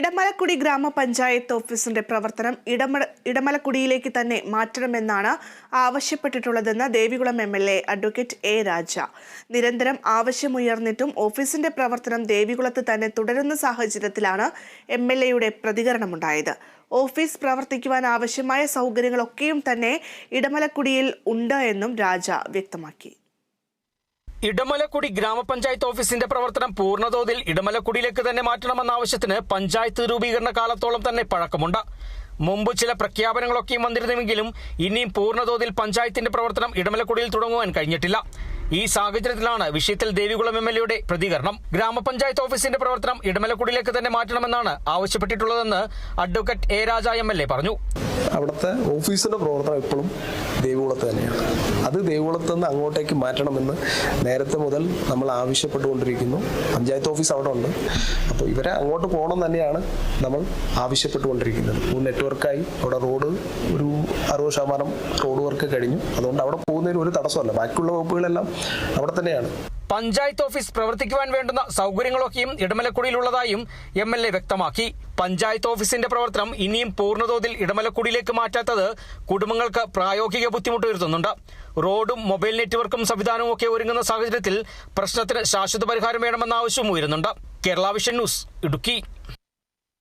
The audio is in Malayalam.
ഇടമലക്കുടി ഗ്രാമപഞ്ചായത്ത് ഓഫീസിന്റെ പ്രവർത്തനം ഇടമല ഇടമലക്കുടിയിലേക്ക് തന്നെ മാറ്റണമെന്നാണ് ആവശ്യപ്പെട്ടിട്ടുള്ളതെന്ന് Devikulam M L A advocate A Raja. നിരന്തരം ആവശ്യമുയർന്നിട്ടും ഓഫീസിന്റെ പ്രവർത്തനം ദേവികുളത്ത് തന്നെ തുടരുന്ന സാഹചര്യത്തിലാണ് എം എൽ എയുടെ പ്രതികരണമുണ്ടായത്. ഓഫീസ് പ്രവർത്തിക്കുവാൻ ആവശ്യമായ സൗകര്യങ്ങളൊക്കെയും തന്നെ ഇടമലക്കുടിയിൽ ഉണ്ട് എന്നും രാജ വ്യക്തമാക്കി. ഇടമലക്കുടി ഗ്രാമപഞ്ചായത്ത് ഓഫീസിന്റെ പ്രവർത്തനം പൂർണതോതിൽ ഇടമലക്കുടിയിലേക്ക് തന്നെ മാറ്റണമെന്ന ആവശ്യത്തിന് പഞ്ചായത്ത് രൂപീകരണ കാലത്തോളം തന്നെ പഴക്കമുണ്ട്. മുമ്പ് ചില പ്രഖ്യാപനങ്ങളൊക്കെയും വന്നിരുന്നുവെങ്കിലും ഇനിയും പൂർണതോതിൽ പഞ്ചായത്തിന്റെ പ്രവർത്തനം ഇടമലക്കുടിയിൽ തുടങ്ങുവാൻ കഴിഞ്ഞിട്ടില്ല. ഈ സാഹചര്യത്തിലാണ് വിഷയത്തിൽ ദേവികുളം എം എൽ എയുടെ പ്രതികരണം. ഗ്രാമപഞ്ചായത്ത് ഓഫീസിന്റെ പ്രവർത്തനം ഇടമലക്കുടിയിലേക്ക് തന്നെ മാറ്റണമെന്നാണ് ആവശ്യപ്പെട്ടിട്ടുള്ളതെന്ന് advocate A Raja M L A പറഞ്ഞു. അവിടുത്തെ ഓഫീസിന്റെ പ്രവർത്തനം ഇപ്പോഴും ദേവികുളത്ത് തന്നെയാണ്. അത് ദേവികുളത്ത് നിന്ന് അങ്ങോട്ടേക്ക് മാറ്റണമെന്ന് നേരത്തെ മുതൽ നമ്മൾ ആവശ്യപ്പെട്ടുകൊണ്ടിരിക്കുന്നു. പഞ്ചായത്ത് ഓഫീസ് അവിടെ ഉണ്ട്. അപ്പോൾ ഇവരെ അങ്ങോട്ട് പോകണം തന്നെയാണ് നമ്മൾ ആവശ്യപ്പെട്ടുകൊണ്ടിരിക്കുന്നത്. ഒരു നെറ്റ്വർക്കായി അവിടെ റോഡ് ഒരു അറുപത് ശതമാനം റോഡ് വർക്ക് കഴിഞ്ഞു. അതുകൊണ്ട് അവിടെ പോകുന്നതിന് ഒരു തടസ്സമല്ല. ബാക്കിയുള്ള വകുപ്പുകളെല്ലാം അവിടെ തന്നെയാണ്. പഞ്ചായത്ത് ഓഫീസ് പ്രവർത്തിക്കുവാൻ വേണ്ടുന്ന സൗകര്യങ്ങളൊക്കെയും ഇടമലക്കുടിയിലുള്ളതായും എം എൽ എ വ്യക്തമാക്കി. പഞ്ചായത്ത് ഓഫീസിന്റെ പ്രവർത്തനം ഇനിയും പൂർണതോതിൽ ഇടമലക്കുടിയിലേക്ക് മാറ്റാത്തത് കുടുംബങ്ങൾക്ക് പ്രായോഗിക ബുദ്ധിമുട്ട് വരുത്തുന്നുണ്ട്. റോഡും മൊബൈൽ നെറ്റ്വർക്കും സംവിധാനവും ഒക്കെ ഒരുങ്ങുന്ന സാഹചര്യത്തിൽ പ്രശ്നത്തിന് ശാശ്വത പരിഹാരം വേണമെന്ന ആവശ്യവും ഉയരുന്നുണ്ട്. Kerala vision news Idukki.